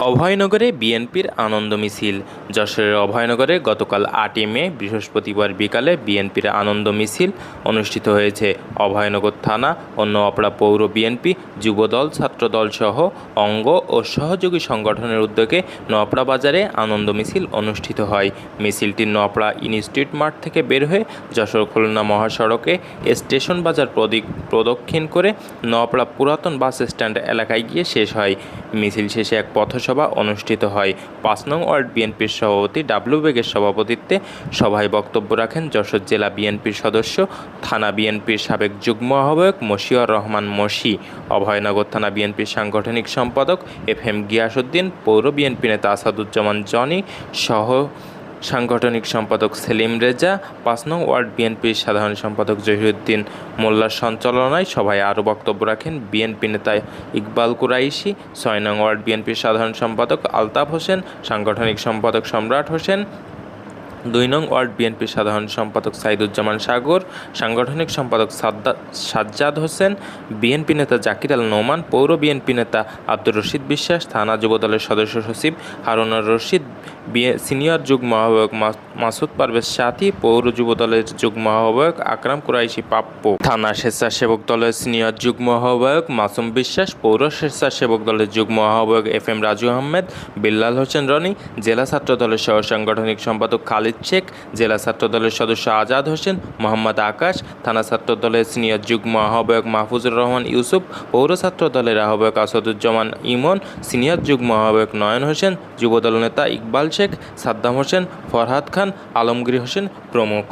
অভয়নগরে বিএনপির আনন্দ মিছিল। যশোরের অভয়নগরে গতকাল আটই মে, বৃহস্পতিবার বিকালে বিএনপির আনন্দ মিছিল অনুষ্ঠিত হয়েছে। অভয়নগর থানা ও নোয়াপাড়া পৌর বিএনপি যুবদল, ছাত্রদল সহ অঙ্গ ও সহযোগী সংগঠনের উদ্যোগে নোয়াপাড়া বাজারে আনন্দ মিছিল অনুষ্ঠিত হয়। মিছিলটি নোয়াপাড়া ইনস্টিটিউট মাঠ থেকে বের হয়ে যশোর খুলনা মহাসড়কে স্টেশন বাজার প্রদিক- প্রদক্ষিণ করে নোয়াপাড়া পুরাতন বাস স্ট্যান্ড এলাকায় গিয়ে শেষ হয়। মিছিল শেষে এক পথসভা অনুষ্ঠিত হয়। পাঁচ নং ওয়ার্ড বিএনপির সভাপতি ডাব্লু বেগের সভাপতিত্বে সভায় বক্তব্য রাখেন যশোর জেলা বিএনপির সদস্য, থানা বিএনপির সাবেক যুগ্ম আহ্বায়ক মশিউর রহমান মশি, অভয়নগর থানা বিএনপির সাংগঠনিক সম্পাদক এফ এম গিয়াসুদ্দিন পৌর বিএনপি নেতা আসাদুজ্জামান জনি সহ সাংগঠনিক সম্পাদক সেলিম রেজা, পাঁচ নং ওয়ার্ড বিএনপির সাধারণ সম্পাদক জহিরুদ্দিন মোল্লার সঞ্চালনায় সভায় আরও বক্তব্য রাখেন বিএনপি নেতা ইকবাল কুরাইশি, ছয় নং ওয়ার্ড বিএনপির সাধারণ সম্পাদক আলতাফ হোসেন, সাংগঠনিক সম্পাদক সম্রাট হোসেন, দুই নং ওয়ার্ড বিএনপির সাধারণ সম্পাদক সাইদুজ্জামান সাগর, সাংগঠনিক সম্পাদক সাজ্জাদ হোসেন, বিএনপি নেতা জাকির আল নোমান, পৌর বিএনপি নেতা আব্দুর রশিদ বিশ্বাস, থানা যুবদলের সদস্য সচিব হারুনার রশিদ সিনিয়র যুগ্ম আহ্বায়ক মাস- মাসুদ পারভেজ সাথী, পৌর যুবদলের যুগ্ম আহ্বায়ক আকরাম কুরাইশি পাপ্পু। থানা স্বেচ্ছাসেবক দলের সিনিয়র যুগ্ম আহ্বায়ক মাসুম বিশ্বাস, পৌর স্বেচ্ছাসেবক দলের যুগ্ম আহ্বায়ক এফ এম রাজু আহমেদ, বিল্লাল হোসেন রনি, জেলা ছাত্র দলের সহ সাংগঠনিক সম্পাদক খালিদ শেখ, জেলা ছাত্র দলের সদস্য আজাদ হোসেন, মোহাম্মদ আকাশ, থানা ছাত্র দলের সিনিয়র যুগ্ম আহ্বায়ক মাহফুজুর রহমান ইউসুফ, পৌর ছাত্র দলের আহ্বায়ক আসাদুজ্জামান ইমন, সিনিয়র যুগ্ম আহ্বায়ক নয়ন হোসেন যুবদল নেতা ইকবাল শেখ সাদ্দাম হোসেন ফরহাদ খান আলমগীর হোসেন প্রমুখ।